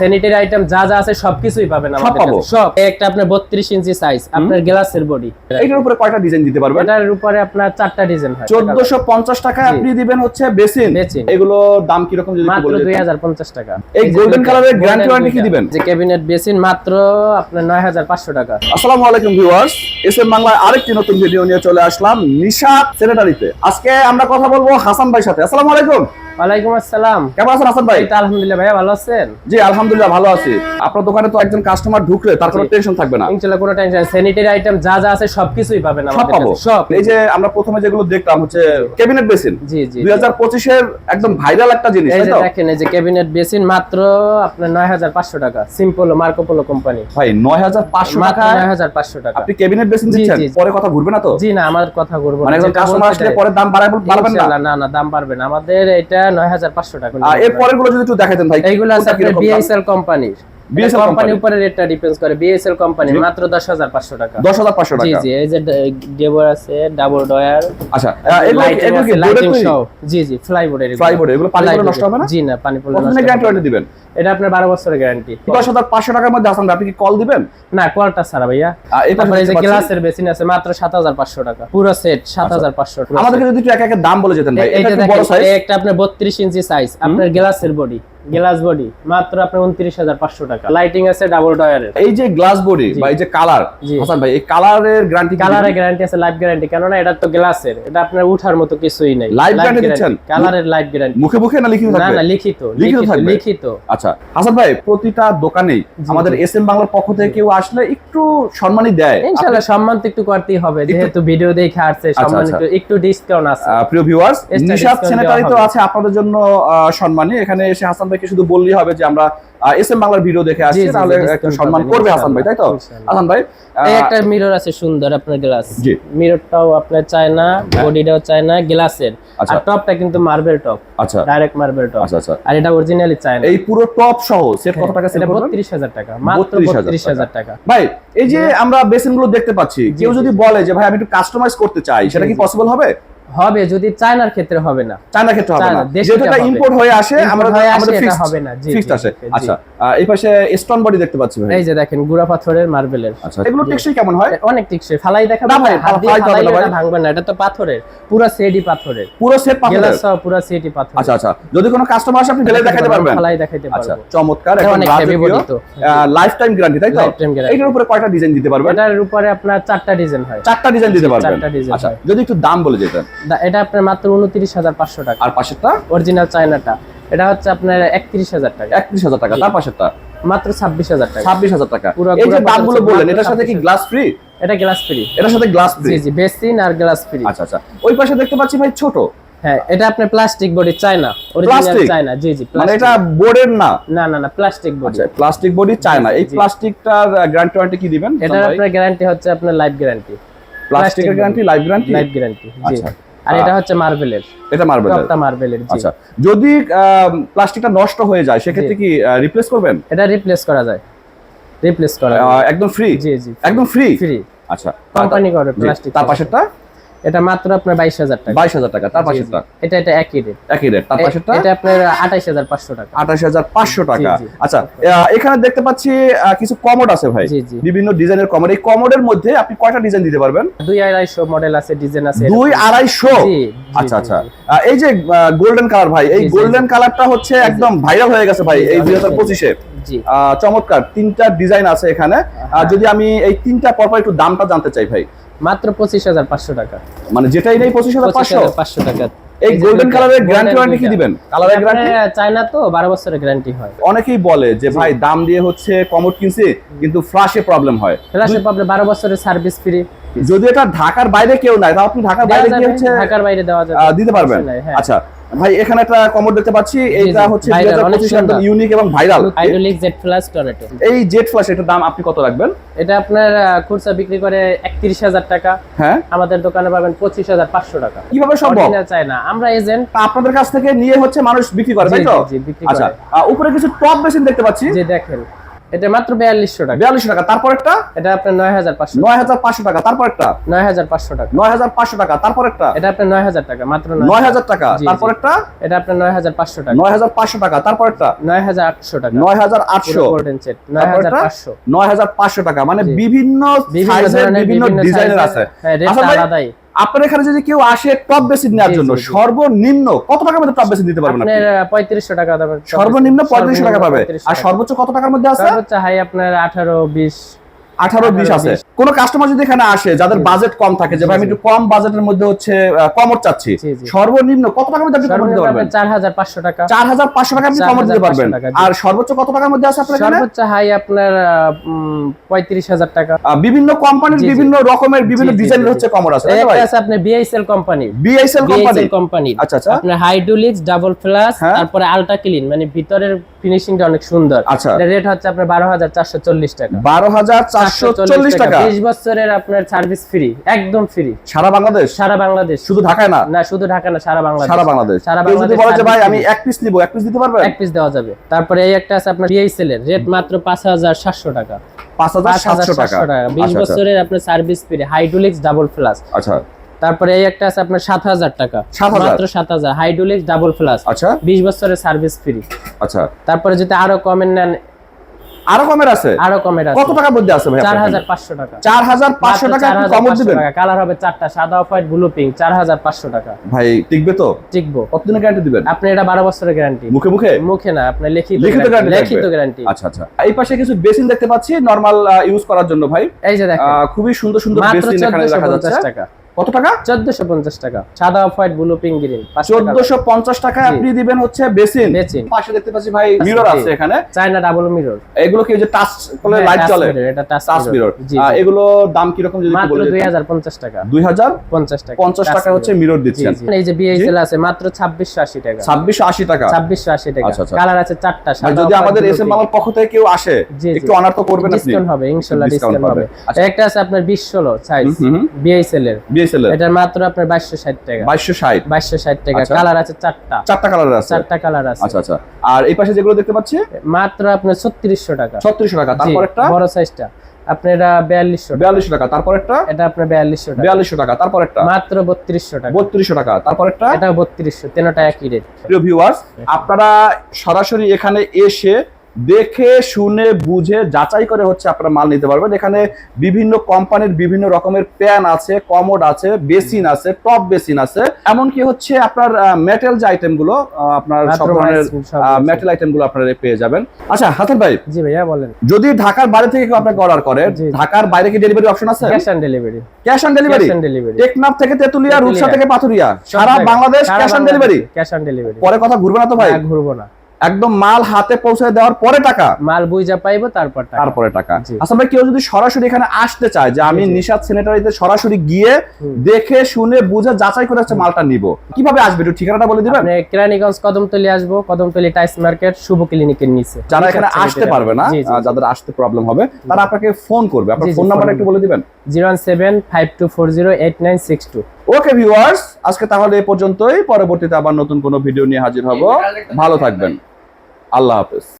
Sanitary item যা যা আছে সবকিছুই পাবেন আমাদের কাছে। সব। একটা আপনার 32 ইঞ্চি সাইজ আপনার গ্লাসের বডি এইটার উপরে কয়টা ডিজাইন দিতে পারবেন? এটার উপরে আপনার চারটা ডিজাইন হয়। চোদ্দশো পঞ্চাশ টাকায় আপনি দিবেন হচ্ছে বেসিন। এগুলো দাম কীরকম যদি একটু মাত্র 2050 টাকা। এই এর guarantee golden warranty কি দিবেন? যে ক্যাবিনেট বেসিন মাত্র আপনার 9500 টাকা। আসসালামু আলাইকুম ভিউয়ার্স এস এম বাংলায় আরেকটি নতুন ভিডিও নিয়ে চলে আসলাম নিশাদ সেনেটারিতে। আজকে আমরা কথা বলব হাসান ভাইয়ের সাথে। আসসালামু আলাইকুম। ওয়ালাইকুম আসসালাম। কেমন আছেন হাসান ভাই? আলহামদুলিল্লাহ ভাইয়া ভালো আছেন? জি আলহামদুলিল্লাহ ভালো আছি। আপনার দোকানে তো একজন কাস্টমার ঢুকলে তার কোনো টেনশন থাকবে না। ইনশাআল্লাহ কোনো টেনশন স্যানিটারি আইটেম যা যা আছে সবকিছুই পাবেন আমাদের পাবো। সব এই যে আমরা প্রথমে যেগুলো দেখলাম হচ্ছে ক্যাবিনেট বেসিন জি জি দুই হাজার পঁচিশের একদম ভাইরাল একটা জিনিস এই যে দেখেন এই যে ক্যাবিনেট বেসিন মাত্র আপনার 9500 টাকা সিম্পল মার্কো পোলো কোম্পানি ভাই নয় হাজার পাঁচশো মাত্র টাকায় 9500 টাকা। আপনি ক্যাবিনেট বেসিন দিচ্ছেন। পরে কথা ঘুরবে না তো? জি না আমার কথা বলব মানে একজন কাস্টমার আসলে পরে দাম বাড়াবেন না? না না দাম পারবে না। আমাদের এটা 9500 টাকা আর এর পরেরগুলো যদি একটু দেখাতেন ভাই এইগুলো আছে আপনার বিএসএল কোম্পানির বিএসএল company। উপরে রেটটা ডিপেন্ডস করে। বিএসএল কোম্পানি মাত্র 10500 টাকা। দশ হাজার পাঁচশো জি জি এই যে ডেবর আছে ডাবল ডয়ার আচ্ছা এগুলো এগুলো কি লাইটিং সহ জি জি ফ্লাইবোর্ডের এগুলো। পানি পড়লে নষ্ট হবে না? জি না পানি পড়লে নষ্ট হবে না। ওয়ারেন্টি দিবেন। এটা আপনার 12 বছরের গ্যারান্টি দশ হাজার পাঁচশো টাকার মধ্যে আসান আপনি কি কল দিবেন? না কোয়ালটা ছাড়া ভাইয়া। তারপরে যে গ্লাসের বেসিন আছে মাত্র 7500 টাকা। পুরো সেট 7500 টাকা। আমাদেরকে যদি একটু এক এক দাম বলে যেতেন একটু আপনার 32 ইঞ্চি সাইজ আপনার গ্লাসের বডি গ্লাস বডি মাত্র আপনার 29500 টাকা। লাইটিং আছে ডাবল ডয়ারের এই যে গ্লাস বডি বা এই যে কালার হাসান ভাই এই কালারের গ্যারান্টি কালারের গ্যারান্টি আছে লাইফ গ্যারান্টি কেননা এটা তো গ্লাসের এটা আপনার উঠার মতো কিছুই নাই। Guarantee দিচ্ছেন? কালারের লাইফ গ্যারান্টি মুখে মুখে না লিখিত না না লিখিত লিখিত? লিখিত আচ্ছা হাসান ভাই প্রতিটা দোকানেই আমাদের এস এম বাংলার পক্ষ থেকে কেউ আসলে একটু সম্মানই দেয়। ইনশাআল্লাহ সম্মান তো একটু করতেই হবে যেহেতু ভিডিও দেখে আসছে সম্মান আচ্ছা। একটু একটু ডিসকাউন্ট আছে। প্রিয় ভিউয়ার্স নিশাত সেনেটারি তো আছে আপনাদের জন্য আহ, সম্মানী এখানে এসে হাসান ভাইকে শুধু বললেই হবে যে আমরা এস এম বাংলার ভিডিও দেখে আসছি তাহলে একটা সম্মান করবে হাসান ভাই তাই তো? হাসান ভাই এই একটা মিরর আছে সুন্দর আপনার গ্লাস। মিররটাও আপনার চায়না বডিটাও চায়না গ্লাসের আচ্ছা। আর টপটা কিন্তু মার্বেল টপ আচ্ছা। ডাইরেক্ট মার্বেল টপ আচ্ছা আচ্ছা। আর এটা অরিজিনালি চায়না এই পুরো টপ সহ সেট কত টাকা করবেন? 32000 টাকা মাত্র 32,000 32000 টাকা। ভাই এই যে আমরা বেসিনগুলো দেখতে পাচ্ছি কেউ যদি বলে যে ভাই আমি একটু কাস্টমাইজ করতে চাই সেটা কি পসিবল হবে? হবে যদি চায়নার ক্ষেত্রে হবে না। চায়না ক্ষেত্রে হবে না। এটা ইম্পোর্ট হয়ে আসে আমরা আমাদের এটা হবে না। জি, ফিক্সড আসে। আচ্ছা এই পাশে স্টোন বডি দেখতে পাচ্ছি ভাই। এই যে দেখেন গুড়া পাথরের মার্বেলের আচ্ছা এগুলো টেকসই কেমন হয়? অনেক টিকসই। ফালাই দেখা না ভাই, ফালাই তো না ভাই। ভাঙবে না এটা তো পাথরের পুরো সেডি পাথরের। পুরো সেট পাথরের? গ্লাস পুরো সেডি পাথর আচ্ছা আচ্ছা যদি কোনো কাস্টমার আসে আপনি ঢেলে দেখাতে পারবেন? ফালাই দেখাইতে আচ্ছা পারব। চমৎকার এটা একদম তো। লাইফ টাইম গ্যারান্টি তাই তো? Lifetime guarantee। এটার উপরে কয়টা ডিজাইন দিতে পারবেন? এটার উপরে আপনার চারটা ডিজাইন হয়। চারটা ডিজাইন দিতে পারবেন। আচ্ছা। যদি একটু দাম বলে যেতেন। এটা আপনার মাত্র উনত্রিশ হাজার পাঁচশো টাকা। আর পাশেরটা? অরিজিনাল চায়নাটা। এটা হচ্ছে আপনার একত্রিশ হাজার টাকা। একত্রিশ হাজার টাকা তার পাশেরটা? মাত্র ছাব্বিশ হাজার টাকা। ছাব্বিশ হাজার টাকা। পুরো- এই যে দামগুলো বললেন এটার সাথে কি গ্লাস ফ্রি এটা গ্লাস ফ্রি এটার সাথে গ্লাস ফ্রি জি জি বেসিন আর গ্লাস ফ্রি আচ্ছা আচ্ছা। ওই পাশে দেখতে পাচ্ছি ভাই ছোট। হ্যাঁ এটা আপনার plastic body China original China জি জি মানে এটা বোর্ডের না? না না না প্লাস্টিক বডি আচ্ছা প্লাস্টিক বডি চায়না এই প্লাস্টিকটার গ্যারান্টি ওয়ারেন্টি কি দিবেন? এটা আপনার গ্যারান্টি হচ্ছে আপনার লাইফ গ্যারান্টি প্লাস্টিকের guarantee life guarantee life guarantee জি। আচ্ছা। আর এটা হচ্ছে মার্বেলের এটা মার্বেল টপটা মার্বেলের আচ্ছা যদি প্লাস্টিকটা নষ্ট হয়ে যায় সেক্ষেত্রে কি রিপ্লেস করবেন? এটা রিপ্লেস করা যায়। রিপ্লেস করা একদম ফ্রি জি জি একদম ফ্রি ফ্রি আচ্ছা কোম্পানি করে প্লাস্টিক তার পাশেরটা? এটা মাত্র আপনার বাইশ হাজার টাকা। বাইশ হাজার টাকা তার। পাশেরটা? এটা এটা একই রেট একই রেট তার পাশেরটা? এটা আপনার আঠাইশ হাজার পাঁচশো টাকা। আঠাশ হাজার পাঁচশো টাকা। আচ্ছা এখানে দেখতে পাচ্ছি কিছু কমোড আছে ভাই। বিভিন্ন ডিজাইনের কমোড। এই কমোডের মধ্যে আপনি কয়টা ডিজাইন দিতে পারবেন? দুই আড়াইশো মডেল আছে ডিজাইন আছে দুই আড়াইশো? আচ্ছা আচ্ছা। এই যে গোল্ডেন কালার ভাই এই গোল্ডেন কালারটা হচ্ছে একদম ভাইরাল হয়ে গেছে ভাই এই দুই হাজার পঁচিশে। চমৎকার তিনটা ডিজাইন আছে এখানে। আহ, যদি আমি এই তিনটা পরপর একটু দামটা জানতে চাই ভাই। মাত্র পঁচিশ হাজার পাঁচশো টাকা। মানে যেটাই নেই পঁচিশ হাজার পঁচিশ? টাকা। এই গোল্ডেন কালারের গ্যারান্টি ওয়ারেন্টি কি দিবেন? কালারের গ্যারান্টি চায়না তো বারো বছরের গ্যারান্টি হয়। অনেকেই বলে যে ভাই দাম দিয়ে হচ্ছে কমোড কিনছি কিন্তু ফ্লাশে প্রবলেম হয়। ফ্ল্যাশে পাবলে বারো বছরের সার্ভিস ফ্রি যদি এটা ঢাকার বাইরে কেউ নাই তাও আপনি ঢাকার বাইরে গিয়ে হচ্ছে ঢাকার বাইরে দেওয়া যাবে। দিতে পারবেন। হ্যাঁ। আচ্ছা ভাই এখানে একটা কমোড দেখতে পাচ্ছি এইটা হচ্ছে viral, দুই হাজার অনেক পঁচিশ একদম ইউনিক এবং viral hydraulic jet flash Toretto এই জেট ফ্লাশ এটার দাম আপনি কত রাখবেন? এটা আপনার খুচরা বিক্রি করে একত্রিশ হাজার টাকা। হ্যাঁ। আমাদের দোকানে পাবেন পঁচিশ হাজার পাঁচশো টাকা। কীভাবে সম্ভব? Original China. আমরা এজেন্ট আপনাদের কাছ থেকে নিয়ে হচ্ছে মানুষ বিক্রি করে তাই তো? আচ্ছা। উপরে কিছু টপ মেশিন দেখতে পাচ্ছি। যে দেখেন। এটা মাত্র বিয়াল্লিশশো টাকা বিয়াল্লিশশো টাকা তারপর একটা এটা আপনার নয় হাজার পাঁচশো নয় হাজার পাঁচশো টাকা তারপর একটা নয় হাজার পাঁচশো টাকা নয় হাজার পাঁচশো টাকা তারপর একটা এটা আপনার নয় হাজার টাকা মাত্র নয় হাজার টাকা। তারপর একটা এটা আপনার নয় হাজার পাঁচশো টাকা নয় হাজার পাঁচশো টাকা তারপর একটা নয় হাজার আটশো টাকা নয় হাজার আটশো সেট নয় হাজার পাঁচশো নয় হাজার পাঁচশো টাকা মানে বিভিন্ন বিভিন্ন ডিজাইনের আছে হ্যাঁ আচ্ছা আলাদাই আপনার এখানে যদি কেউ আসে টপ বেসিন নেওয়ার জন্য। সর্বনিম্ন কত টাকার মধ্যে টপ বেসিন দিতে পারবেন আপনি? আপনার পঁয়ত্রিশশো টাকা দাম সর্বনিম্ন পঁয়ত্রিশশো টাকা পাবে। আর সর্বোচ্চ কত টাকার মধ্যে আছে? সর্বোচ্চ হাই আপনার আঠারো বিশ আঠারো বিশ আছে। কোন কাস্টমার যদি এখানে আসে যাদের বাজেট কম থাকে যে ভাই আমি। একটু কম বাজেটের মধ্যে হচ্ছে কমর চাচ্ছি। সর্বনিম্ন কত টাকার মধ্যে আপনি কমর দিতে পারবেন? চার হাজার পাঁচশো টাকা। চার হাজার পাঁচশো টাকা আপনি কমর দিতে পারবেন। আর সর্বোচ্চ কত টাকার মধ্যে আছে আপনার সর্বোচ্চ হাই আপনার পঁয়ত্রিশ হাজার টাকা। বিভিন্ন কোম্পানির। বিভিন্ন রকমের বিভিন্ন ডিজাইনের হচ্ছে। কমর আছে আপনার বিআইসেল কোম্পানি বিএসএল কোম্পানি বিআইসেল কোম্পানি আচ্ছা আচ্ছা। আপনার হাইড্রোলিক্স ডাবল ফ্লাস। তারপরে আলট্রা ক্লিন মানে ভিতরের ফিনিশিংটা অনেক সুন্দর। আচ্ছা। রেট হচ্ছে আপনার বারো হাজার চারশো চল্লিশ টাকা। বারো হাজার চারশো চল্লিশ টাকা। বিশ বছরের আপনার সার্ভিস ফ্রি একদম ফ্রি সারা বাংলাদেশ? সারা বাংলাদেশ। শুধু ঢাকায় না? না শুধু ঢাকা না সারা বাংলাদেশ। সারা বাংলাদেশ। সারা বাংলাদেশ বলে যে ভাই আমি এক পিস নিবো এক পিস দিতে পারবেন? এক পিস দেওয়া যাবে। তারপরে এই একটা আছে আপনার বিআইসেল এর রেট মাত্র পাঁচ হাজার সাতশো টাকা। পাঁচ হাজার সাতশো টাকা। বিশ আচ্ছা, আচ্ছা। বছরের আপনার service free hydraulics double flush আচ্ছা। তারপরে এই একটা আছে আপনার সাত হাজার টাকা। 7,000 মাত্র সাত হাজার। হাইড্রোলিক্স ডাবল ফ্লাস আচ্ছা। বিশ বছরের সার্ভিস ফ্রি আচ্ছা। তারপরে যদি আরও কমের নেন আরও কমের আছে? আরও কমের আছে। কত টাকার মধ্যে আছে ভাই চার হাজার পাঁচশো টাকা। চার হাজার পাঁচশো টাকা আপনি কমর দিবেন। কালার হবে চারটা সাদা অফ হোয়াইট ব্লু পিঙ্ক চার হাজার পাঁচশো টাকা। ভাই টিকবে তো? টিকবো। কতদিনের গ্যারান্টি দিবেন? আপনি এটা বারো বছরের গ্যারান্টি মুখে মুখে? মুখে না আপনি লিখিত লিখিত গ্যারান্টি আচ্ছা আচ্ছা। এই পাশে কিছু বেসিন দেখতে পাচ্ছি নরমাল ইউজ করার জন্য ভাই। এই যে দেখেন। খুবই সুন্দর সুন্দর বেসিন এখানে দেখা যাচ্ছে। টাকা। কত টাকা? চোদ্দশো পঞ্চাশ টাকা। সাদা off white blue pink green চোদ্দশো পঞ্চাশ টাকায় আপনি দিবেন হচ্ছে বেসিন। বেসিন। পাশে দেখতে পাচ্ছি ভাই মিরর আছে এখানে। চায়না ডাবল মিরর এগুলো কি যে টাচ করলে লাইট চলে? এটা টাচ টাচ মিরর। এগুলো দাম কীরকম যদি একটু মাত্র বলে হাজার পঞ্চাশ টাকা। দুই হাজার পঞ্চাশ টাকা পঞ্চাশ touch টাকা। হচ্ছে মিরর দিচ্ছেন এই যে বিএসএল আছে মাত্র ছাব্বিশশো আশি টাকা। ছাব্বিশশো আশি টাকা। ছাব্বিশশো আশি টাকা। আচ্ছা, আচ্ছা। কালার আছে চারটা সাদা যদি আমাদের blue, এস এম pink। বাংলার পক্ষ থেকে কেউ আসে। একটু অনার তো করবেন আপনি। ডিসকাউন্ট হবে Discount ডিসকাউন্ট হবে। আচ্ছা। একটা আছে আপনার বিশ ষোলো সাইজ হুম, হুম। বিএসএল এর। বিএসএল এর এটা মাত্র আপনার বাইশশো ষাট টাকা। বাইশশো ষাট? বাইশশো ষাট টাকা। আচ্ছা। কালার আছে চারটা। চারটা কালার আছে? চারটা কালার আছে। আচ্ছা আচ্ছা। আর এই পাশে যেগুলো দেখতে পাচ্ছি? মাত্র আপনার ছত্রিশশো টাকা। ছত্রিশশো টাকা। তারপর একটা? বড় সাইজটা। আপনার বিয়াল্লিশশো বিয়াল্লিশশো টাকা। তারপর একটা? এটা আপনার বিয়াল্লিশশো টাকা। বিয়াল্লিশশো টাকা। তারপর একটা? মাত্র বত্রিশশো টাকা। বত্রিশশো টাকা। তারপর একটা? এটা বত্রিশশো। তিনটা একই রেট প্রিয় ভিউয়ার্স আপনারা সরাসরি এখানে এসে দেখে শুনে বুঝে যাচাই করে হচ্ছে আপনারা মাল নিতে পারবেন। এখানে বিভিন্ন কোম্পানির বিভিন্ন রকমের প্যান আছে কমোড আছে বেসিন আছে টপ বেসিন আছে। এমনকি হচ্ছে আপনার মেটেল যে আইটেমগুলো আপনার সব ধরনের মেটেল আইটেমগুলো আপনারা পেয়ে যাবেন। আচ্ছা হাসান ভাই জি ভাইয়া বলেন। যদি ঢাকার বাইরে থেকে কেউ আপনাকে অর্ডার করে। ঢাকার বাইরে কি ডেলিভারি অপশন আছে? Cash on delivery cash on delivery cash on delivery Teknaf থেকে তেতুলিয়া রূপসা থেকে পাথুরিয়া। সারা Bangladesh cash on delivery cash on delivery পরে কথা ঘুরবে না তো ভাই? ঘুরবো না। একদম মাল হাতে পৌঁছে দেওয়ার পরে টাকা। মাল বুঝা পাইবো তারপর তারপরে টাকা। আচ্ছা ভাই কেউ যদি সরাসরি এখানে আসতে চায় যে আমি। নিশাদ স্যানিটারিতে সরাসরি গিয়ে দেখে শুনে বুঝে যাচাই করে হচ্ছে মালটা নিব। কীভাবে আসবে একটু ঠিকানাটা বলে দিবেন? আপনি কেরানীগঞ্জ কদমতলি আসব কদমতলি টাইস মার্কেট শুভ ক্লিনিকের নিচে। যারা এখানে আসতে পারবে না যাদের আসতে প্রবলেম হবে তারা আপনাকে ফোন করবে। আপনার ফোন নাম্বারটা একটু বলে দিবেন? Zero one seven five two four zero eight nine six two okay viewers আজকে তাহলে এই পর্যন্তই। পরবর্তীতে আবার নতুন কোনো ভিডিও নিয়ে হাজির হব। ভালো থাকবেন। আল্লাহ হাফেজ।